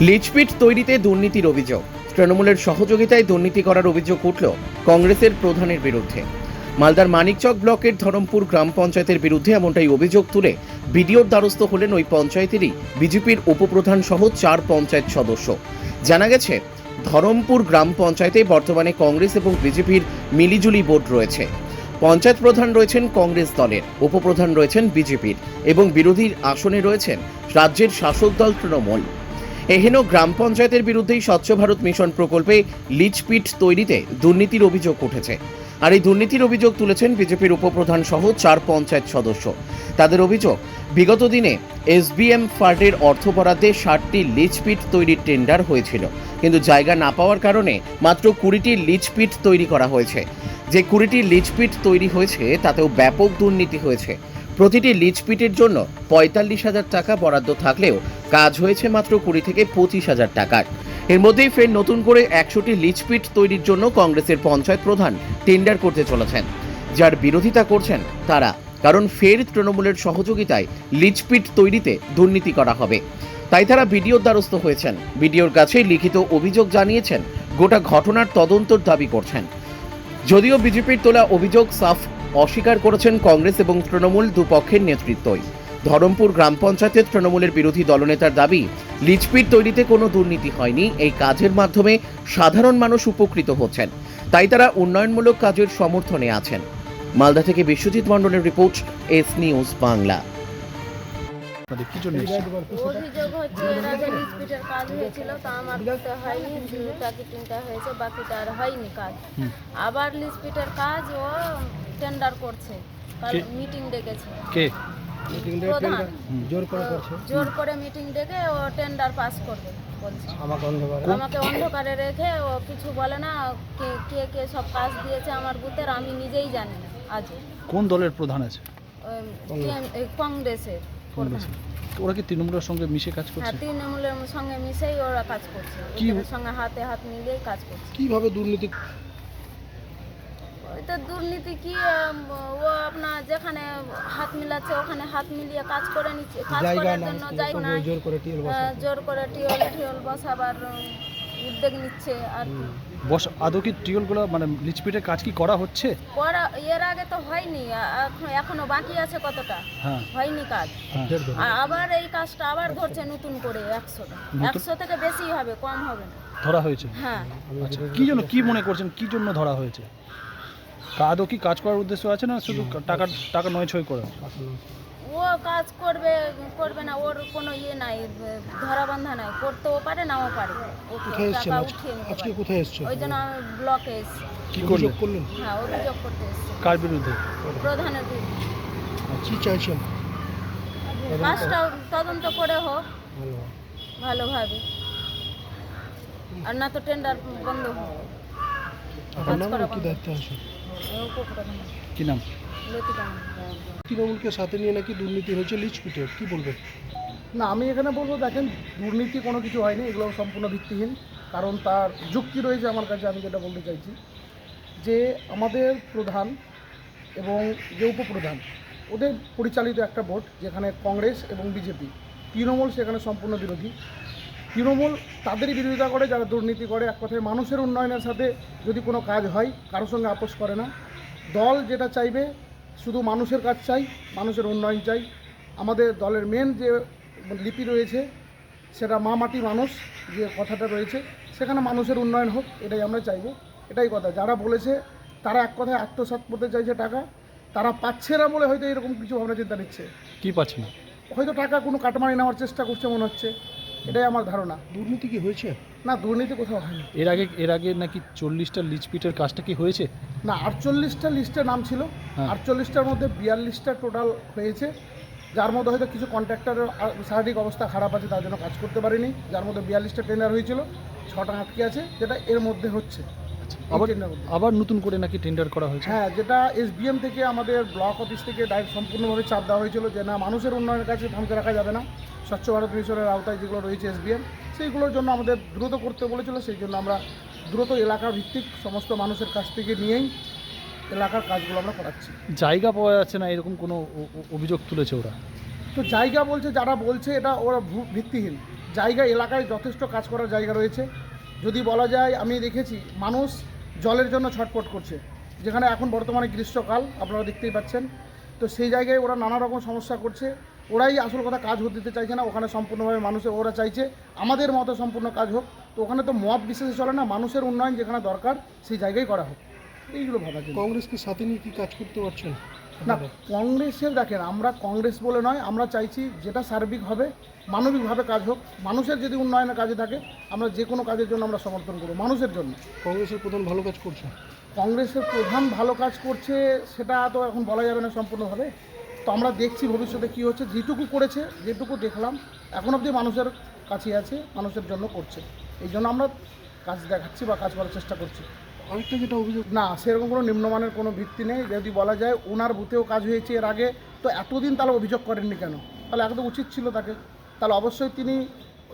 লিচপিট তৈরিতে দুর্নীতির অভিযোগ। তৃণমূলের সহযোগিতায় দুর্নীতি করার অভিযোগ উঠল কংগ্রেসের প্রধানের বিরুদ্ধে। মালদার মানিকচক ব্লকের ধরমপুর গ্রাম পঞ্চায়েতের বিরুদ্ধে এমনটাই অভিযোগ তুলে বিডিওর দ্বারস্থ হলেন ওই পঞ্চায়েতেরই বিজেপির উপপ্রধান সহ চার পঞ্চায়েত সদস্য। জানা গেছে, ধরমপুর গ্রাম পঞ্চায়েতে বর্তমানে কংগ্রেস এবং বিজেপির মিলিজুলি বোর্ড রয়েছে। পঞ্চায়েত প্রধান রয়েছেন কংগ্রেস দলের, উপপ্রধান রয়েছেন বিজেপির এবং বিরোধীর আসনে রয়েছেন রাজ্যের শাসক দল তৃণমূল। এহেন গ্রাম পঞ্চায়েতের বিরুদ্ধেই স্বচ্ছ ভারত মিশন প্রকল্পে লিচপিট তৈরিতে দুর্নীতির অভিযোগ উঠেছে। আর এই দুর্নীতির অভিযোগ তুলেছেন বিজেপির উপপ্রধান সহ চার পঞ্চায়েত সদস্য। তাদের অভিযোগ, বিগত দিনে এসবিএম ফান্ডের অর্থ বরাদ্দে ষাটটি লিচপিট তৈরির টেন্ডার হয়েছিল। কিন্তু জায়গা না পাওয়ার কারণে মাত্র কুড়িটি লিচপিট তৈরি করা হয়েছে। যে কুড়িটি লিচপিট তৈরি হয়েছে, তাতেও ব্যাপক দুর্নীতি হয়েছে। প্রতিটি লিচপিটের জন্য পঁয়তাল্লিশ হাজার টাকা বরাদ্দ থাকলেও কাজ হয়েছে মাত্র কুড়ি থেকে পঁচিশ হাজার টাকার। এর মধ্যেই ফের নতুন করে একশোটি লিচপিট তৈরির জন্য কংগ্রেসের পঞ্চায়েত প্রধান টেন্ডার করতে চলেছেন। যার বিরোধিতা করছেন তারা, কারণ ফের তৃণমূলের সহযোগিতায় লিচপিট তৈরিতে দুর্নীতি করা হবে। তাই তারা বিডিওর দ্বারস্থ হয়েছেন। বিডিওর কাছে লিখিত অভিযোগ জানিয়েছেন, গোটা ঘটনার তদন্তর দাবি করছেন। যদিও বিজেপির তোলা অভিযোগ সাফ অস্বীকার করেছেন কংগ্রেস এবং তৃণমূল দুপক্ষের নেতৃত্বই। ধরমপুর গ্রাম পঞ্চায়েতের তৃণমূলের বিরোধী দলনেতার দাবি লিচপিট তৈরিতে কোনো দুর্নীতি হয়নি এই কাজের মাধ্যমে সাধারণ মানুষ উপকৃত হচ্ছেন। তাই তারা উন্নয়নমূলক কাজের সমর্থনে আছেন। মালদা থেকে বিশ্বজিৎ মণ্ডলের রিপোর্ট এস নিউজ বাংলা। আপনাদের কি জন্য অভিযোগ হচ্ছে এর আগে লিচপিটের কাজ হয়েছিল তা আমার করতে হয়নি দুটা কি তিনটা হয়েছে বাকিটা আর হয়নি কাজ। আবার লিচপিটের কাজ ও টেন্ডার করছে। কাল মিটিং ডেকেছে। কে? প্রধান। জোর করে করছে। জোর করে মিটিং ডেকে ও টেন্ডার পাস করবে বলছে। আমাকে অন্ধকারে আমাকে অন্ধকারে রেখে ও কিছু বলে না কে কে কে সব কাজ দিয়েছে আমার বুথের আমি নিজেই জানি না আজও। কোন দলের প্রধান আছে? কংগ্রেসের প্রধান। ওরা কি তৃণমূলের সঙ্গে মিশে কাজ হ্যাঁ করছে? তৃণমূলের সঙ্গে মিশেই ওরা কাজ করছে। সঙ্গে হাতে হাত মিলিয়েই কাজ করছে। কীভাবে দুর্নীতি তো দুর্নীতি কি ও আপনার যেখানে হাত মিলাচ্ছে ওখানে হাত মিলিয়ে কাজ করে নিচ্ছে কাজ করার জন্য জায়গা নাই। জোর করে টিএল জোর করে টিওল টিওল বসাবার উদ্যোগ নিচ্ছে আর বস আদৌ কি টিউলগুলো মানে লিচপিটের কাজ কি করা হচ্ছে? করা এর আগে তো হয়নি এখন এখনও বাকি আছে কতটা? হ্যাঁ। হয়নি কাজ। হ্যাঁ। আবার এই কাজটা আবার ধরছে নতুন করে একশোটা একশো থেকে বেশি হবে কম হবে না। ধরা হয়েছে? হ্যাঁ। আচ্ছা কি জন্য কি মনে করছেন? কি জন্য ধরা হয়েছে? কা- আদৌ কি কাজ করার উদ্দেশ্য আছে না শুধু টাকা টাকা নয় ছয় করা? ও কাজ করবে করবে না ওর কোনো ইয়ে নাই ধরা বান্ধা নাই করতেও পারে নাও পারে। ও কোথায় এসছেন? আজকে পারে। কোথায় এসছো ওই জন্য আমি ব্লকে এসেছি। কি অভিযোগ করলেন? হ্যাঁ অভিযোগ করতে এসেছি। কার বিরুদ্ধে? প্রধানের বিরুদ্ধে। কি চাইছেন? কাজটা তদন্ত করে হোক। ভালো ভালোভাবে। আর না তো টেন্ডার বন্ধ হোক। আপনার কি। দায়িত্ব আছে কি নাম? তৃণমূলকে সাথে নিয়ে নাকি দুর্নীতি হয়েছে লিচপিটে কি বলবেন না আমি এখানে বলব দেখেন দুর্নীতি কোনো কিছু হয়নি এগুলো সম্পূর্ণ ভিত্তিহীন। কারণ তার যুক্তি রয়েছে আমার কাছে আমি যেটা বলতে চাইছি। যে আমাদের প্রধান এবং যে উপপ্রধান ওদের পরিচালিত একটা বোর্ড যেখানে কংগ্রেস এবং বিজেপি। তৃণমূল সেখানে সম্পূর্ণ বিরোধী। তৃণমূল তাদেরই বিরোধিতা করে যারা দুর্নীতি করে এক কথায় মানুষের উন্নয়নের সাথে যদি কোনো কাজ হয় কারোর সঙ্গে আপোষ করে না। দল যেটা চাইবে শুধু মানুষের কাজ চাই মানুষের উন্নয়ন চাই। আমাদের দলের মেন যে লিপি রয়েছে সেটা মা মাটি মানুষ যে কথাটা রয়েছে সেখানে মানুষের উন্নয়ন হোক এটাই আমরা চাইব। এটাই কথা। যারা বলেছে তারা এক কথায় আত্মসাৎ করতে চাইছে টাকা তারা পাচ্ছে না বলে হয়তো এরকম কিছু ভাবনা চিন্তা নিচ্ছে। কি পাচ্ছে না? হয়তো টাকা কোনো কাটমানি নেওয়ার চেষ্টা করছে মনে হচ্ছে। এটাই আমার ধারণা। দুর্নীতি কি হয়েছে? না দুর্নীতি কোথাও হয়নি। এর আগে এর আগে নাকি চল্লিশটা লিচপিটের কাজটা কি হয়েছে? না আটচল্লিশটা লিস্টে নাম ছিল। হ্যাঁ। আটচল্লিশটার মধ্যে বিয়াল্লিশটা টোটাল হয়েছে। যার মধ্যে হয়তো কিছু কন্ট্রাক্টরের শারীরিক অবস্থা খারাপ আছে তার জন্য কাজ করতে পারেনি। যার মধ্যে বিয়াল্লিশটা টেন্ডার হয়েছিল ছটা আটকে আছে যেটা এর মধ্যে হচ্ছে। আবার। আবার নতুন করে নাকি টেন্ডার করা হয়েছে? হ্যাঁ যেটা এসবিএম থেকে আমাদের ব্লক অফিস থেকে ডাইরেক্ট সম্পূর্ণভাবে চাপ দেওয়া হয়েছিল যে না মানুষের উন্নয়নের কাছে থামতে রাখা যাবে না। স্বচ্ছ ভারত মিশনের আওতায় যেগুলো রয়েছে এসবিএম সেইগুলোর জন্য আমাদের দ্রুত করতে বলেছিল। সেই জন্য আমরা দ্রুত এলাকা ভিত্তিক সমস্ত মানুষের কাছ থেকে নিয়েই এলাকার কাজগুলো আমরা করাচ্ছি। জায়গা পাওয়া যাচ্ছে না এরকম কোনো অভিযোগ তুলেছে ওরা? তো জায়গা বলছে যারা বলছে এটা ওরা ভিত্তিহীন। জায়গা এলাকায় যথেষ্ট কাজ করার জায়গা রয়েছে। যদি বলা যায়, আমি দেখেছি মানুষ জলের জন্য ছটফট করছে, যেখানে এখন বর্তমানে গ্রীষ্মকাল, আপনারা দেখতেই পাচ্ছেন। তো সেই জায়গায় ওরা নানা রকম সমস্যা করছে, ওরাই আসল কথা কাজ হতে দিতে চাইছে না, ওখানে সম্পূর্ণভাবে মানুষের ওরা চাইছে আমাদের মতো সম্পূর্ণ কাজ হোক। তো ওখানে তো মত বিশেষে চলে না, মানুষের উন্নয়ন যেখানে দরকার, সেই জায়গায় করা হোক। এইগুলো ভাবা কংগ্রেসকে সাথে নিয়ে কি কাজ করতে পারছেন না কংগ্রেসের দেখেন আমরা কংগ্রেস বলে নয় আমরা চাইছি যেটা সার্বিক হবে মানবিকভাবে কাজ হোক। মানুষের যদি উন্নয়নের কাজে থাকে আমরা যে কোনো কাজের জন্য আমরা সমর্থন করব মানুষের জন্য। কংগ্রেসের প্রধান ভালো কাজ করছে? কংগ্রেসের প্রধান ভালো কাজ করছে সেটা তো এখন বলা যাবে না সম্পূর্ণভাবে। তো আমরা দেখছি ভবিষ্যতে কী হচ্ছে যেটুকু করেছে যেটুকু দেখলাম এখন অবধি মানুষের কাছে আছে মানুষের জন্য করছে। এই জন্য আমরা কাজ দেখাচ্ছি বা কাজ করার চেষ্টা করছি। আরেকটা যেটা অভিযোগ না সেরকম কোনো নিম্নমানের কোনো ভিত্তি নেই। যদি বলা যায় ওনার বুথেও কাজ হয়েছে এর আগে তো এতদিন তাহলে অভিযোগ করেননি কেন? তাহলে একদম উচিত ছিল তাকে। তাহলে অবশ্যই তিনি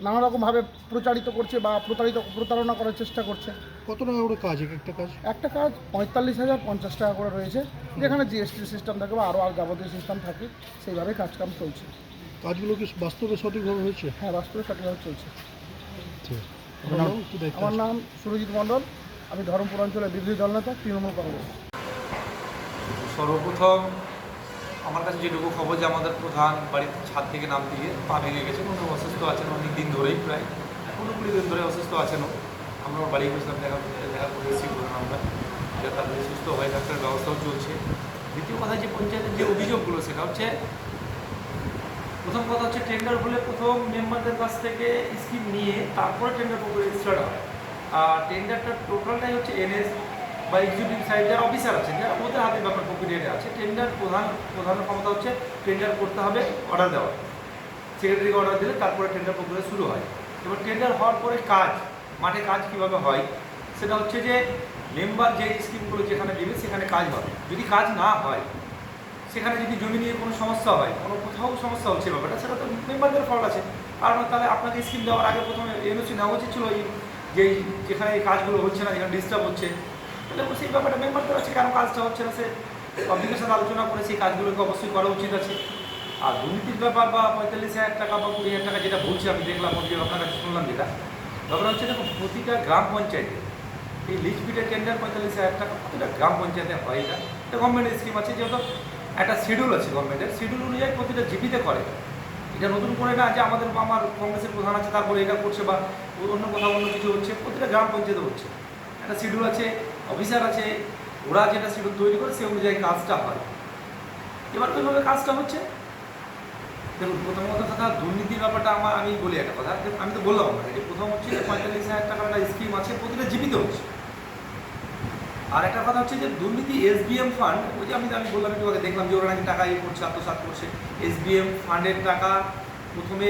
নানা রকমভাবে প্রচারিত করছে বা প্রতারিত প্রতারণা করার চেষ্টা করছে। কত টাকা করে কাজ? একটা কাজ? একটা কাজ পঁয়তাল্লিশ হাজার পঞ্চাশ টাকা করে রয়েছে। যেখানে জিএসটি সিস্টেম থাকে বা আরও আর যাবতীয় সিস্টেম থাকে সেইভাবে কাজকাম চলছে। কাজগুলো কি বাস্তবে সঠিকভাবে হয়েছে? হ্যাঁ বাস্তবে সঠিকভাবে চলছে। দায়িত্ব আমার নাম সুরজিৎ মণ্ডল। আমি ধরমপুর অঞ্চলের বিরোধী দলনেতা তৃণমূল কংগ্রেস। সর্বপ্রথম আমার কাছে যেটুকু খবর যে আমাদের প্রধান বাড়ির ছাদ থেকে নাম দিয়ে পা ভেঙে গেছেন উনি অসুস্থ আছেন অনেক দিন ধরেই প্রায়। পনেরো কুড়ি দিন ধরে অসুস্থ আছেন। আমরা বাড়ি গেছিলাম, দেখা দেখা করে এসেছি প্রধান আমরা। যে তারপরে সুস্থ হয়ে ডাক্তারের ব্যবস্থাও চলছে। দ্বিতীয় কথা যে পঞ্চায়েতের যে অভিযোগগুলো, সেটা হচ্ছে প্রথম কথা হচ্ছে টেন্ডার হলে প্রথম মেম্বারদের কাছ থেকে স্কিম নিয়ে তারপরে টেন্ডার প্রক্রিয়া স্টার্ট হয়। আর টেন্ডারটা টোটালটাই হচ্ছে এনএস বা এক্সিকিউটিভ সাইড যারা অফিসার আছেন, যারা ওদের হাতে ব্যাপার প্রক্রিয়াটা আছে টেন্ডার প্রধান প্রধান ক্ষমতা হচ্ছে টেন্ডার করতে হবে অর্ডার দেওয়া। সেক্রেটারিকে অর্ডার দিলে তারপরে টেন্ডার প্রক্রিয়া শুরু হয়। এবার টেন্ডার হওয়ার পরে কাজ, মাঠে কাজ কীভাবে হয়, সেটা হচ্ছে যে মেম্বার যে স্কিমগুলো যেখানে দেবে সেখানে কাজ হবে। যদি কাজ না হয়, সেখানে যদি জমি নিয়ে কোনো সমস্যা হয়, কোনো কোথাও সমস্যা হচ্ছে ব্যাপারটা, সেটা তো মেম্বারদের ফল্ট আছে। কারণ তাহলে আপনাকে স্কিম দেওয়ার আগে প্রথমে এনওসি নেওয়া উচিত ছিল এই যে যেখানে এই কাজগুলো হচ্ছে না, যেখানে ডিস্টার্ব হচ্ছে, তাহলে সেই ব্যাপারটা মেম্বারদের আছে কেন কাজটা হচ্ছে না, সে পাবলিকের সাথে আলোচনা করে সেই কাজগুলোকে অবশ্যই করা উচিত আছে। আর দুর্নীতির ব্যাপার বা পঁয়তাল্লিশ হাজার টাকা বা কুড়ি হাজার টাকা যেটা বলছি, আমি দেখলাম আপনার কাছে শুনলাম যেটা ব্যাপার হচ্ছে দেখুন, প্রতিটা গ্রাম পঞ্চায়েতে এই লিজ বিটের টেন্ডার পঁয়তাল্লিশ হাজার টাকা, প্রতিটা গ্রাম পঞ্চায়েতে হয় এটা। এটা গভর্নমেন্টের স্কিম আছে, যেহেতু একটা শিডিউল আছে গভর্নমেন্টের শিডিউল অনুযায়ী প্রতিটা জিপিতে করে। এটা নতুন করে না যে আমাদের আমার কংগ্রেসের প্রধান আছে, তারপরে এটা করছে বা অন্য কোথাও অন্য কিছু হচ্ছে, প্রতিটা গ্রাম পঞ্চায়েতে হচ্ছে। একটা শিডিউল আছে, অফিসার আছে, ওরা যেটা শিডিউল তৈরি করে সে অনুযায়ী কাজটা হয়। এবার ওইভাবে কাজটা হচ্ছে? দেখুন, প্রথমত কথা দুর্নীতির ব্যাপারটা আমার, আমি বলি একটা কথা। আমি তো বললাম আপনাকে যে প্রথম হচ্ছে যে পঁয়তাল্লিশ হাজার টাকার একটা স্কিম আছে, প্রতিটা জীবিত হচ্ছে। আর একটা কথা হচ্ছে যে দুর্নীতি এসবিএম ফান্ড ওই যে আমি আমি বললাম একটু আগে, দেখলাম যে ওরা নাকি টাকা ইয়ে করছে, আত্মসাৎ করছে। এসবিএম ফান্ডের টাকা প্রথমে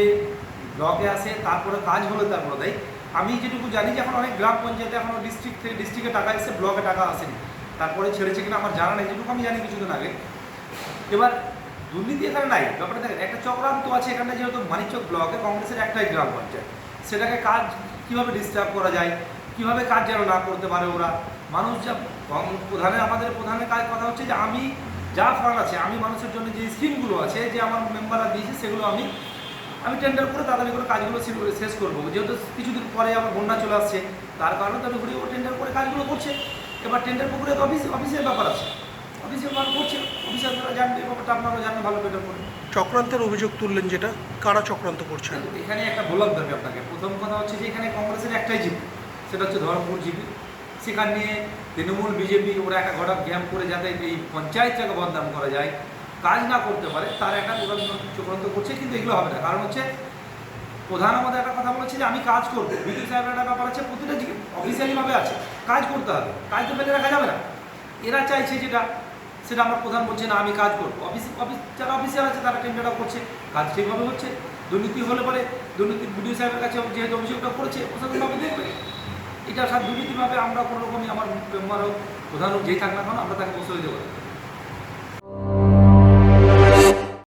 ব্লকে আসে, তারপরে কাজ হলে তারপরে দেয় আমি যেটুকু জানি যে এখন অনেক গ্রাম পঞ্চায়েতে এখনও ডিস্ট্রিক্ট থেকে ডিস্ট্রিক্টে টাকা এসে ব্লকে টাকা আসেনি। তারপরে ছেড়েছে কিনা আমার জানা নেই, যেটুকু আমি জানি কিছুদিন আগে। এবার দুর্নীতি এখানে নাই। ব্যাপারটা দেখেন, একটা চক্রান্ত আছে এখানে যেহেতু মানিকচক ব্লকে কংগ্রেসের একটাই গ্রাম পঞ্চায়েত। সেটাকে কাজ কীভাবে ডিস্টার্ব করা যায়, কীভাবে কাজ যেন না করতে পারে ওরা? মানুষ যা প্রধানের, আমাদের প্রধানের কাজ কথা হচ্ছে যে আমি যা ফান্ড আছে, আমি মানুষের জন্য যে স্কিমগুলো আছে, যে আমার মেম্বাররা দিয়েছে, সেগুলো আমি আমি টেন্ডার করে তাড়াতাড়ি করে কাজগুলো শেষ করব। যেহেতু কিছুদিন পরে আবার বন্যা চলে আসছে তার কারণে তাদের ঘুরে ও টেন্ডার করে কাজগুলো করছে। এবার টেন্ডার পুকুরে তো অফিস অফিসের ব্যাপার আছে। অফিসের ব্যাপার করছে অফিসের অফিসাররা জানবে এই ব্যাপারটা আপনারা জানেন ভালো বেটার করে চক্রান্তের অভিযোগ তুললেন যেটা কারা চক্রান্ত করছেন? এখানে একটা বললাম তো আমি আপনাকে। প্রথম কথা হচ্ছে যে এখানে কংগ্রেসের একটাই জিপি সেটা হচ্ছে ধর্মপুর জিপি। সেখানে তৃণমূল বিজেপি ওরা একটা ঘটা গ্যাম করে যাতে এই পঞ্চায়েতটাকে বদনাম করা যায়। কাজ না করতে পারে, তার একটা চূড়ান্ত চক্রান্ত করছে, কিন্তু এগুলো হবে না। কারণ হচ্ছে, প্রধান আমাদের একটা কথা বলেছে যে আমি কাজ করব। বিদ্যুৎ সাহেবের একটা ব্যাপার আছে, প্রতিটা অফিসিয়ালিভাবে আছে। কাজ করতে হবে। কাজ তো ফেলে রাখা যাবে না। এরা চাইছে যেটা, সেটা আমার প্রধান বলছে, না, আমি কাজ করব। অফিস অফিস যারা অফিসিয়াল আছে, তারা টেন্ডারটা করছে। কাজ ঠিকভাবে হচ্ছে। দুর্নীতি হলে পরে দুর্নীতি বিডিও সাহেবের কাছে যেহেতু অভিযোগটা করেছে, প্রশাসনভাবে দেখবে। এটা সব দুর্নীতিভাবে আমরা কোনো রকমই আমার প্রধান হোক, যেই থাক না কেন, আমরা তাকে বসে দেবো।